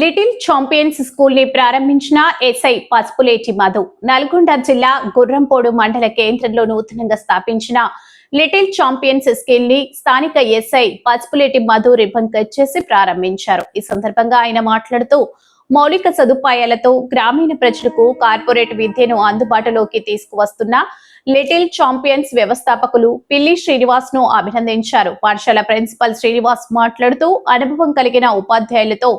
Little champions స్కూల్ని ప్రారంభించిన SI Pasupuleti Madhu Nalgonda జిల్లా గుర్రంపోడు మండల కేంద్రంలో నూతనంగా స్థాపించిన లిటిల్ ఛాంపియన్స్ స్కూల్ని స్థానిక SI Pasupuleti Madhu ribbon cut చేసి ప్రారంభించారు. ఈ సందర్భంగా ఆయన మాట్లాడుతూ మౌలిక సదుపాయాలతో గ్రామీణ ప్రజలకు కార్పొరేట్ విద్యను అందుబాటులోకి తీసుకువస్తున్న లిటిల్ ఛాంపియన్స్ వ్యవస్థాపకులు పిల్లి శ్రీనివాస్ను అభినందించారు. పాఠశాల ప్రిన్సిపల్ శ్రీనివాస్ మాట్లాడుతూ అనుభవం కలిగిన ఉపాధ్యాయులతో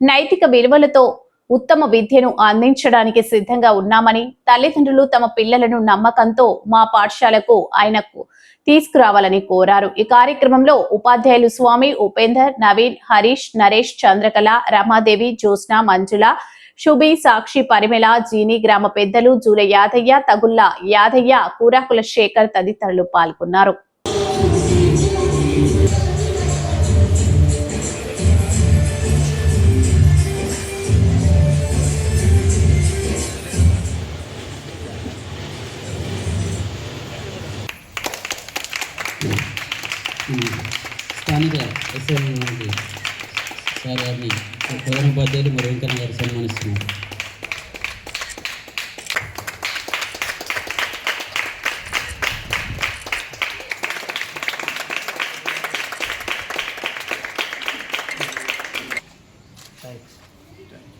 నైతిక విలువలతో ఉత్తమ విద్యను అందించడానికి సిద్ధంగా ఉన్నామని తల్లిదండ్రులు తమ పిల్లలను నమ్మకంతో మా పాఠశాలకు ఆయనకు తీసుకురావాలని కోరారు. ఈ కార్యక్రమంలో ఉపాధ్యాయులు స్వామి ఉపేందర్ నవీన్ హరీష్ నరేష్ చంద్రకళ రమాదేవి జ్యోత్స్న మంజుల శుభి సాక్షి పరిమళ జీని గ్రామ పెద్దలు జూల యాదయ్య తగుల్ల యాదయ్య కూరాకుల శేఖర్ తదితరులు పాల్గొన్నారు. స్థానిక సార్ గారిని ప్రధాన ఉపాధ్యాయులు మరి Venkanna garu సన్మానిస్తున్నారు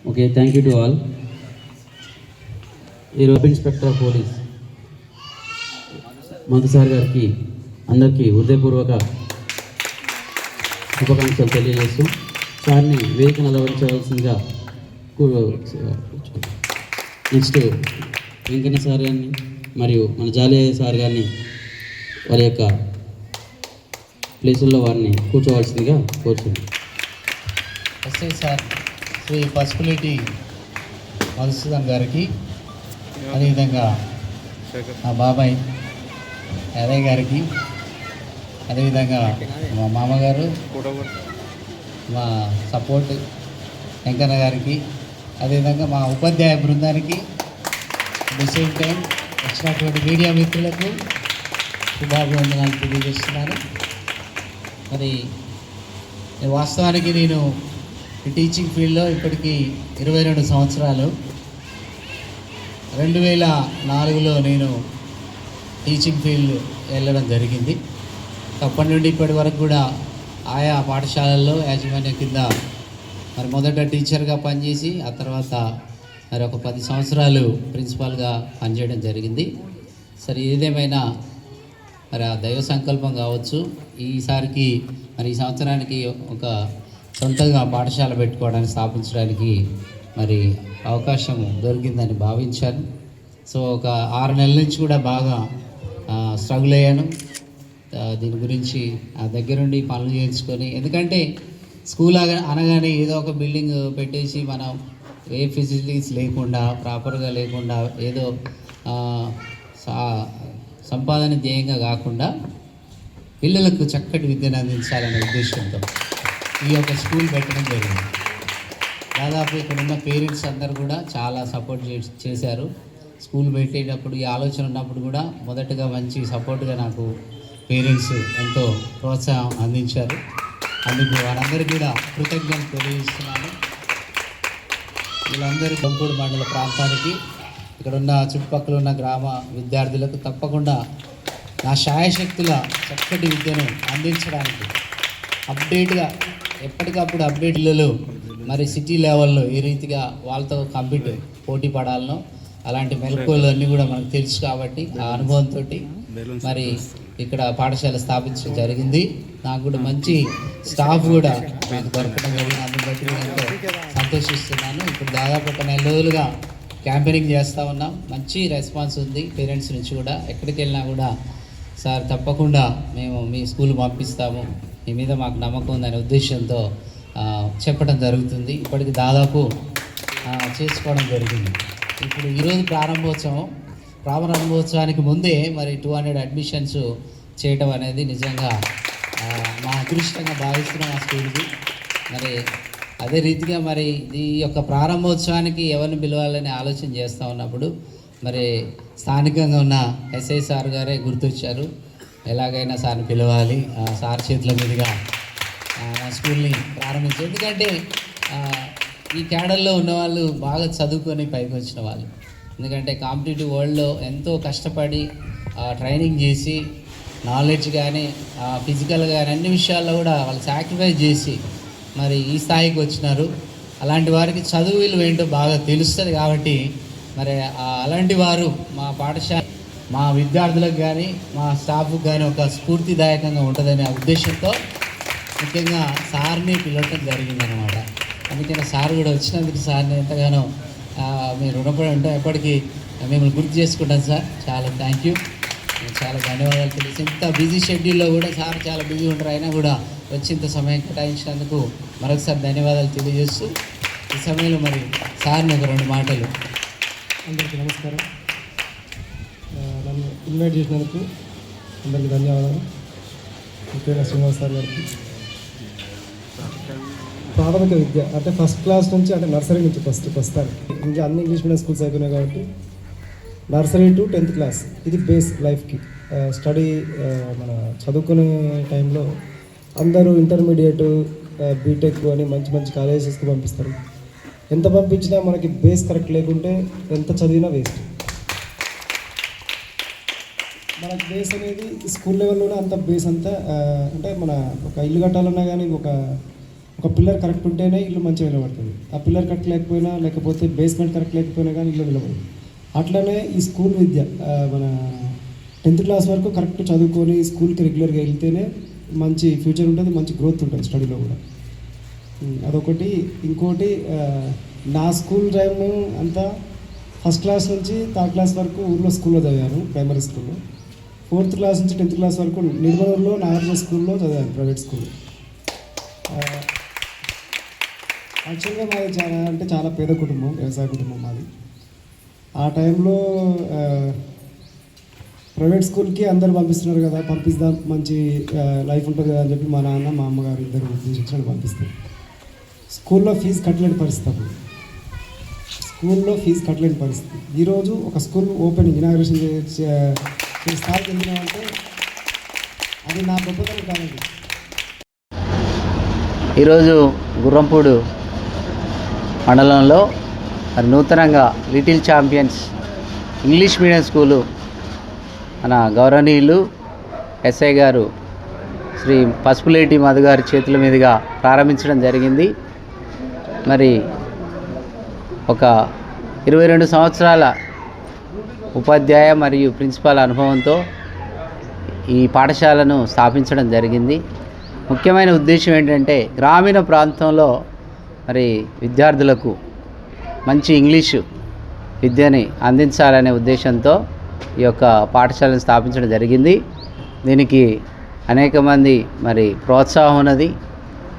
okay thank you to all ఈరోజు inspector of police Madhu sir గారికి అందరికీ హృదయపూర్వక శుభాకాంక్షలు తెలియజేస్తూ సార్ని వేదికను అలవరించవలసిందిగా నెక్స్ట్ వెంకన్న సార్ గారిని మరియు మన జాలియ సార్ గారిని వారి యొక్క ప్లేసుల్లో వారిని కూర్చోవలసిందిగా కోరుతున్నాను ఎస్ఐ సార్. శ్రీ పసుపులేటి మధుసూదన్ గారికి అదేవిధంగా మా బాబాయ్ యాదయ్య గారికి అదేవిధంగా మా మామగారు మా సపోర్ట్ వెంకన్న గారికి అదేవిధంగా మా ఉపాధ్యాయ బృందానికి ది సేమ్ టైం వచ్చినటువంటి మీడియా మిత్రులకు శుభాభివందనాలు తెలియజేస్తున్నాను. మరి వాస్తవానికి నేను టీచింగ్ ఫీల్డ్లో ఇప్పటికీ ఇరవై రెండు సంవత్సరాలు. రెండు వేల నాలుగులో నేను టీచింగ్ ఫీల్డ్ వెళ్ళడం జరిగింది. అప్పటి నుండి ఇప్పటి వరకు కూడా ఆయా పాఠశాలల్లో యాజమాన్యం కింద మరి మొదట టీచర్గా పనిచేసి ఆ తర్వాత మరి ఒక పది సంవత్సరాలు ప్రిన్సిపాల్గా పనిచేయడం జరిగింది. సరే ఏదేమైనా మరి ఆ దైవ సంకల్పం కావచ్చు. ఈసారికి మరి ఈ సంవత్సరానికి ఒక సొంతంగా పాఠశాల పెట్టుకోవడానికి స్థాపించడానికి మరి అవకాశం దొరికిందని భావించాను. సో ఒక ఆరు నెలల నుంచి కూడా బాగా స్ట్రగుల్ అయ్యాను. దీని గురించి ఆ దగ్గరుండి పనులు చేయించుకొని ఎందుకంటే స్కూల్ అనగానే ఏదో ఒక బిల్డింగ్ పెట్టేసి మనం ఏ ఫెసిలిటీస్ లేకుండా ప్రాపర్గా లేకుండా ఏదో సా- సంపాదన ధ్యేయంగా కాకుండా పిల్లలకు చక్కటి విద్యను అందించాలనే ఉద్దేశంతో ఈ యొక్క స్కూల్ పెట్టడం జరిగింది. దాదాపు ఇక్కడ ఉన్న పేరెంట్స్ అందరు కూడా చాలా సపోర్ట్ చే- చేశారు. స్కూల్ పెట్టేటప్పుడు ఈ ఆలోచన ఉన్నప్పుడు కూడా మొదటగా మంచి సపోర్ట్గా నాకు పేరెంట్స్ ఎంతో ప్రోత్సాహం అందించారు. అందుకు వారందరికీ కూడా కృతజ్ఞతలు తెలియజేస్తున్నాను. వీళ్ళందరూ గంపూడి మండల ప్రాంతానికి ఇక్కడ ఉన్న చుట్టుపక్కల ఉన్న గ్రామ విద్యార్థులకు తప్పకుండా నా శాయశక్తుల చక్కటి విద్యను అందించడానికి అప్డేట్గా ఎప్పటికప్పుడు అప్డేట్ పిల్లలు మరి సిటీ లెవెల్లో ఏ రీతిగా వాళ్ళతో కంప్లీట్ పోటీ పడాలనో అలాంటి మెలకువలు అన్నీ కూడా మనకు తెలుసు కాబట్టి ఆ అనుభవంతో మరి ఇక్కడ పాఠశాల స్థాపించడం జరిగింది. నాకు కూడా మంచి స్టాఫ్ కూడా నాకు దొరకడం జరిగింది. అందుని నేను ఎంతో సంతోషిస్తున్నాను. ఇప్పుడు దాదాపు ఒక నెల రోజులుగా క్యాంపెయినింగ్ చేస్తూ ఉన్నాం. మంచి రెస్పాన్స్ ఉంది పేరెంట్స్ నుంచి కూడా. ఎక్కడికి వెళ్ళినా కూడా సార్ తప్పకుండా మేము మీ స్కూల్ పంపిస్తాము. మీ మీద మాకు నమ్మకం ఉందనే ఉద్దేశంతో చెప్పడం జరుగుతుంది. ఇప్పటికి దాదాపు చేసుకోవడం జరిగింది. ఇప్పుడు ఈరోజు ప్రారంభోత్సవం. ప్రారంభోత్సవానికి ముందే మరి టూ హండ్రెడ్ అడ్మిషన్స్ చేయటం అనేది నిజంగా మా అదృష్టంగా భావిస్తున్నాం ఆ స్కూల్కి. మరి అదే రీతిగా మరి ఈ యొక్క ప్రారంభోత్సవానికి ఎవరిని పిలవాలని ఆలోచన చేస్తూ ఉన్నప్పుడు మరి స్థానికంగా ఉన్న ఎస్ఐ సార్ గారే గుర్తొచ్చారు. ఎలాగైనా సార్ని పిలవాలి సార్ చేతుల మీదుగా మా స్కూల్ని ప్రారంభించారు ఎందుకంటే ఈ క్యాడర్లో ఉన్నవాళ్ళు బాగా చదువుకొని పైకి వచ్చిన వాళ్ళు. ఎందుకంటే కాంపిటేటివ్ వరల్డ్లో ఎంతో కష్టపడి ట్రైనింగ్ చేసి నాలెడ్జ్ కానీ ఫిజికల్ కానీ అన్ని విషయాల్లో కూడా వాళ్ళు సాక్రిఫైస్ చేసి మరి ఈ స్థాయికి వచ్చినారు. అలాంటి వారికి చదువు విలువ ఏంటో బాగా తెలుస్తుంది కాబట్టి మరి అలాంటి వారు మా పాఠశాల మా విద్యార్థులకు కానీ మా స్టాఫ్కి కానీ ఒక స్ఫూర్తిదాయకంగా ఉంటుందనే ఉద్దేశంతో ముఖ్యంగా సార్ని పిలవటం జరిగిందనమాట అందుకని సార్ కూడా వచ్చినందుకు సార్ని ఎంతగానో మీరు రుణపడి ఉంటాం ఎప్పటికీ మిమ్మల్ని గుర్తు చేసుకుంటాం సార్. చాలా థ్యాంక్ యూ చాలా ధన్యవాదాలు తెలిసి ఇంత బిజీ షెడ్యూల్లో కూడా సార్ చాలా బిజీ ఉంటారు అయినా కూడా వచ్చి సమయం కేటాయించినందుకు మరొకసారి ధన్యవాదాలు తెలియజేస్తూ ఈ సమయంలో మరి సార్ని ఒక రెండు మాటలు. అందరికీ నమస్కారం. నన్ను ఇన్వైట్ చేసినందుకు అందరికీ ధన్యవాదాలు. ముఖ్యంగా శ్రీనివాస్ సార్ గారికి ప్రాథమిక విద్య అంటే ఫస్ట్ క్లాస్ నుంచి అంటే నర్సరీ నుంచి ఫస్ట్ ప్రస్తుతానికి ఇంకా అన్ని ఇంగ్లీష్ మీడియం స్కూల్స్ అయిపోయినాయి కాబట్టి నర్సరీ టు టెన్త్ క్లాస్. ఇది బేస్ లైఫ్కి స్టడీ మన చదువుకునే టైంలో అందరూ ఇంటర్మీడియట్ బీటెక్ అని మంచి మంచి కాలేజెస్కి పంపిస్తారు. ఎంత పంపించినా మనకి బేస్ కరెక్ట్ లేకుంటే ఎంత చదివినా వేస్ట్. మన బేస్ అనేది స్కూల్ లెవెల్లోనే అంత బేస్ అంతా అంటే మన ఒక ఇల్లు కట్టాలన్నా కానీ ఒక ఒక పిల్లర్ కరెక్ట్ ఉంటేనే ఇల్లు మంచిగా నిలబడుతుంది. ఆ పిల్లర్ కరెక్ట్ లేకపోయినా లేకపోతే బేస్మెంట్ కరెక్ట్ లేకపోయినా కానీ ఇల్లు నిలబడుతుంది అట్లనే ఈ స్కూల్ విద్య మన టెన్త్ క్లాస్ వరకు కరెక్ట్ చదువుకొని స్కూల్కి రెగ్యులర్గా వెళ్తేనే మంచి ఫ్యూచర్ ఉంటుంది మంచి గ్రోత్ ఉంటుంది స్టడీలో కూడా. అదొకటి. ఇంకోటి నా స్కూల్ టైం అంతా ఫస్ట్ క్లాస్ నుంచి థర్డ్ క్లాస్ వరకు ఊర్లో స్కూల్లో చదివాను ప్రైమరీ స్కూల్లో. ఫోర్త్ క్లాస్ నుంచి టెన్త్ క్లాస్ వరకు నిర్మలూరులో నాగార్జున స్కూల్లో చదివాను ప్రైవేట్ స్కూల్. యాక్చువల్గా మాది చాలా అంటే చాలా పేద కుటుంబం వ్యవసాయ కుటుంబం మాది. ఆ టైంలో ప్రైవేట్ స్కూల్కి అందరు పంపిస్తున్నారు కదా పంపిస్తాం మంచి లైఫ్ ఉంటుంది కదా అని చెప్పి మా నాన్న మా అమ్మగారు ఇద్దరు శిక్షణ పంపిస్తారు. స్కూల్లో ఫీజు కట్టలేని పరిస్థితి. స్కూల్లో ఫీజు కట్టలేని పరిస్థితి. ఈరోజు ఒక స్కూల్ ఓపెనింగ్ ఇనాగ్రేషన్ చేసే స్థాయికి వెళ్ళినామంటే అది నా గొప్పతనం కాదండి. ఈరోజు గుర్రంపూడు మండలంలో మరి నూతనంగా little champions English medium school మన గౌరవనీయులు ఎస్ఐ గారు శ్రీ పసుపులేటి మధు గారి చేతుల మీదుగా ప్రారంభించడం జరిగింది. మరి ఒక ఇరవై రెండు సంవత్సరాల ఉపాధ్యాయ మరియు ప్రిన్సిపాల్ అనుభవంతో ఈ పాఠశాలను స్థాపించడం జరిగింది. ముఖ్యమైన ఉద్దేశం ఏంటంటే గ్రామీణ ప్రాంతంలో మరి విద్యార్థులకు మంచి ఇంగ్లీషు విద్యని అందించాలనే ఉద్దేశంతో ఈ యొక్క పాఠశాలను స్థాపించడం జరిగింది. దీనికి అనేక మంది మరి ప్రోత్సాహం ఉన్నది.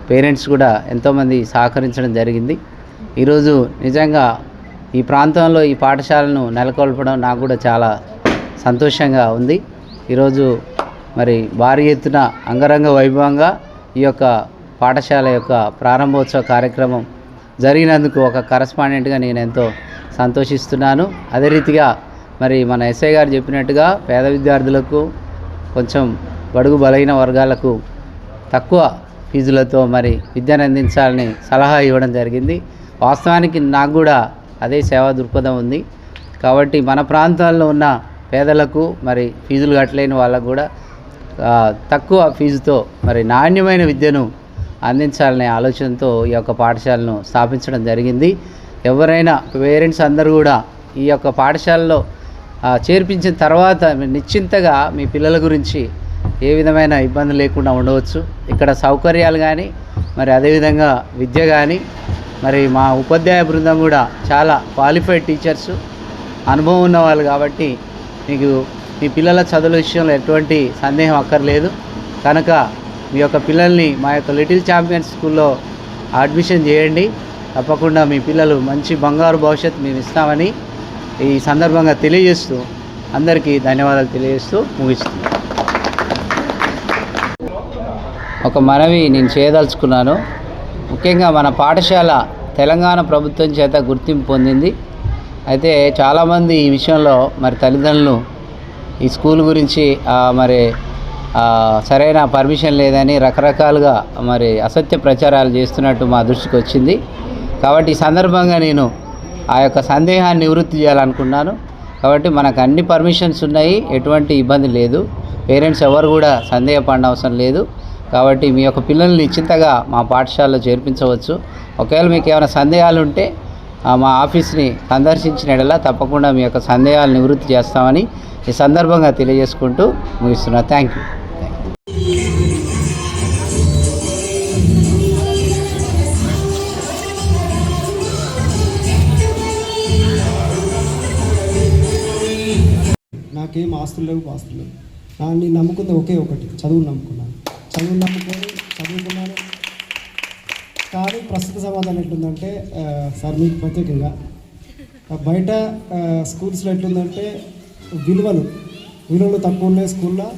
పేరెంట్స్ కూడా ఎంతోమంది సహకరించడం జరిగింది. ఈరోజు నిజంగా ఈ ప్రాంతంలో ఈ పాఠశాలను నెలకొల్పడం నాకు కూడా చాలా సంతోషంగా ఉంది. ఈరోజు మరి భారీ ఎత్తున అంగరంగ వైభవంగా ఈ యొక్క పాఠశాల యొక్క ప్రారంభోత్సవ కార్యక్రమం జరిగినందుకు ఒక కరస్పాండెంట్గా నేను ఎంతో సంతోషిస్తున్నాను. అదే రీతిగా మరి మన ఎస్ఐ గారు చెప్పినట్టుగా పేద విద్యార్థులకు కొంచెం బడుగు బలహీన వర్గాలకు తక్కువ ఫీజులతో మరి విద్యను అందించాలని సలహా ఇవ్వడం జరిగింది. వాస్తవానికి నాకు కూడా అదే సేవా దృక్పథం ఉంది. కాబట్టి మన ప్రాంతాల్లో ఉన్న పేదలకు మరి ఫీజులు కట్టలేని వాళ్ళకు కూడా తక్కువ ఫీజుతో మరి నాణ్యమైన విద్యను అందించాలనే ఆలోచనతో ఈ యొక్క పాఠశాలను స్థాపించడం జరిగింది. ఎవరైనా పేరెంట్స్ అందరూ కూడా ఈ యొక్క పాఠశాలలో చేర్పించిన తర్వాత నిశ్చింతగా మీ పిల్లల గురించి ఏ విధమైన ఇబ్బంది లేకుండా ఉండవచ్చు. ఇక్కడ సౌకర్యాలు కానీ మరి అదేవిధంగా విద్య కానీ మరి మా ఉపాధ్యాయ బృందం కూడా చాలా క్వాలిఫైడ్ టీచర్స్. అనుభవం ఉన్నవాళ్ళు కాబట్టి మీకు మీ పిల్లల చదువుల విషయంలో ఎటువంటి సందేహం అక్కర్లేదు. కనుక మీ యొక్క పిల్లల్ని మా యొక్క లిటిల్ ఛాంపియన్ స్కూల్లో అడ్మిషన్ చేయండి. తప్పకుండా మీ పిల్లలు మంచి బంగారు భవిష్యత్తు మేము ఇస్తామని ఈ సందర్భంగా తెలియజేస్తూ అందరికీ ధన్యవాదాలు తెలియజేస్తూ ముగిస్తున్నాను. ఒక మనవి నేను చేయదలుచుకున్నాను. ముఖ్యంగా మన పాఠశాల తెలంగాణ ప్రభుత్వం చేత గుర్తింపు పొందింది. అయితే చాలామంది ఈ విషయంలో మరి తల్లిదండ్రులు ఈ స్కూల్ గురించి మరి సరైన పర్మిషన్ లేదని రకరకాలుగా మరి అసత్య ప్రచారాలు చేస్తున్నట్టు మా దృష్టికి వచ్చింది. కాబట్టి ఈ సందర్భంగా నేను ఆ యొక్క సందేహాన్ని నివృత్తి చేయాలనుకున్నాను. కాబట్టి మనకు అన్ని పర్మిషన్స్ ఉన్నాయి ఎటువంటి ఇబ్బంది లేదు. పేరెంట్స్ ఎవరు కూడా సందేహపడిన అవసరం లేదు. కాబట్టి మీ యొక్క పిల్లల్ని నిశ్చింతగా మా పాఠశాలలో చేర్పించవచ్చు. ఒకవేళ మీకు ఏమైనా సందేహాలు ఉంటే మా ఆఫీస్ని సందర్శించిన యెడల తప్పకుండా మీ యొక్క సందేహాలు నివృత్తి చేస్తామని ఈ సందర్భంగా తెలియజేసుకుంటూ ముగిస్తున్నా. Thank you. నాకేం ఆస్తులు లేవు ఆస్తులు లేవు. దాన్ని నమ్ముకుంది ఒకే ఒకటి చదువుని నమ్ముకున్నాను చదువుని నమ్ముకొని చదువుకున్నాను. కానీ ప్రస్తుత సమాధానం ఎట్లుందంటే సార్ మీకు ప్రత్యేకంగా బయట స్కూల్స్లో ఎట్లుందంటే విలువలు విలువలు తక్కువ ఉన్నాయి స్కూల్లో.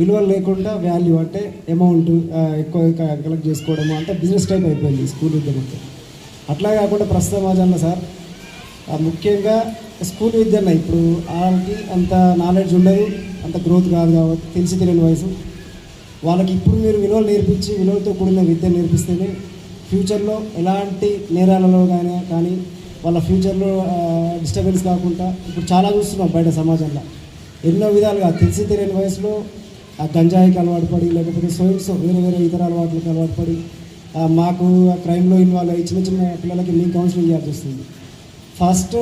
విలువలు లేకుండా వాల్యూ అంటే అమౌంట్ ఎక్కువ కలెక్ట్ చేసుకోవడము అంటే బిజినెస్ టైప్ అయిపోయింది స్కూల్ ఉద్యమంతో అట్లా కాకుండా ప్రస్తుత సమాజంలో సార్ ముఖ్యంగా స్కూల్ విద్యన్న ఇప్పుడు వాళ్ళకి అంత నాలెడ్జ్ ఉండదు అంత గ్రోత్ కాదు కాబట్టి తెలిసి తెలియని వయసు. వాళ్ళకి ఇప్పుడు మీరు విలువలు నేర్పించి విలువలతో కూడిన విద్య నేర్పిస్తేనే ఫ్యూచర్లో ఎలాంటి నేరాలలో కానీ కానీ వాళ్ళ ఫ్యూచర్లో డిస్టర్బెన్స్ కాకుండా ఇప్పుడు చాలా చూస్తున్నాం బయట సమాజంలో. ఎన్నో విధాలుగా తెలిసి తెలియని వయసులో ఆ గంజాయికి అలవాటు పడి లేకపోతే సోయిట్స్ వేరే వేరే ఇతర అలవాట్లకు అలవాటు పడి మాకు ఆ క్రైమ్లో ఇన్వాల్వ్ అయ్యి చిన్న చిన్న పిల్లలకి మీ కౌన్సిలింగ్ చేయాల్సి వస్తుంది. ఫస్ట్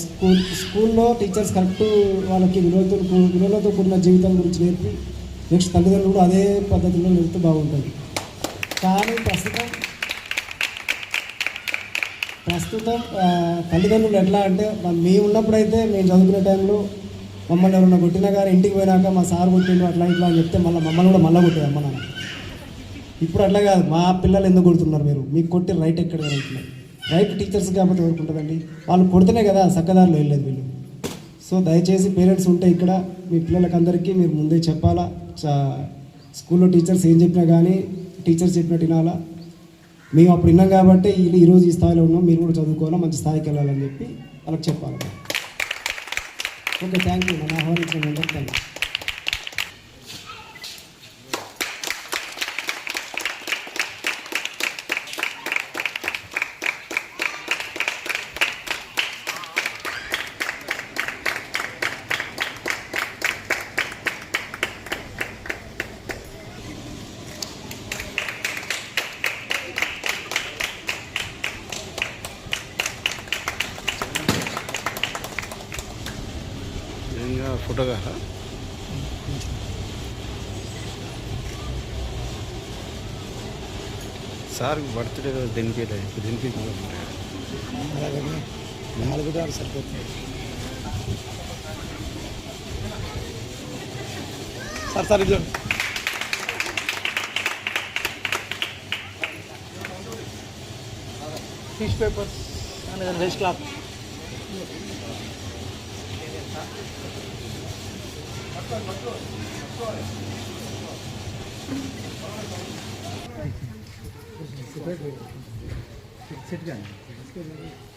స్కూల్ స్కూల్లో టీచర్స్ కరెక్ట్ వాళ్ళకి విలువలతో కూ- విలువలతో కూడిన జీవితం గురించి నేర్పి నెక్స్ట్ తల్లిదండ్రులు కూడా అదే పద్ధతిలో నేర్పితే బాగుంటుంది. కానీ ప్రస్తుతం ప్రస్తుతం తల్లిదండ్రులు ఎట్లా అంటే మేము ఉన్నప్పుడైతే మేము చదువుకునే టైంలో మమ్మల్ని ఎవరన్నా కొట్టినా కానీ ఇంటికి పోయినాక మా సార్ కొట్టిండు అట్లా ఇట్లా అని చెప్తే మళ్ళీ మమ్మల్ని కూడా మళ్ళీ కొట్టేది అమ్మ నాన్న. ఇప్పుడు అట్లా కాదు మా పిల్లలు ఎందుకు కొడుతున్నారు మీరు? మీకు కొట్టి రైట్ ఎక్కడ వెళ్తున్నారు రైట్ టీచర్స్ కాబట్టి వరకు ఉంటుందండి. వాళ్ళు కొడితేనే కదా సక్కదారిలో వెళ్ళలేదు వీళ్ళు. సో దయచేసి పేరెంట్స్ ఉంటే ఇక్కడ మీ పిల్లలకి అందరికీ మీరు ముందే చెప్పాలా? స్కూల్లో టీచర్స్ ఏం చెప్పినా కానీ టీచర్స్ చెప్పినట్టు వినాలా? మేము అప్పుడు విన్నాం కాబట్టి వీళ్ళు ఈరోజు ఈ స్థాయిలో ఉన్నాం. మీరు కూడా చదువుకోవాలా? మంచి స్థాయికి వెళ్ళాలని చెప్పి వాళ్ళకి చెప్పాలి? ఓకే థ్యాంక్ యూ నన్ను ఆహ్వానించిన థ్యాంక్ యూ ఇంకా ఫోటోగా సార్ బర్త్డే రోజు దినిపించలేదు ఇప్పుడు దినిపించాలి సార్ సార్ ఇది tissue papers and waste cloth Thank you.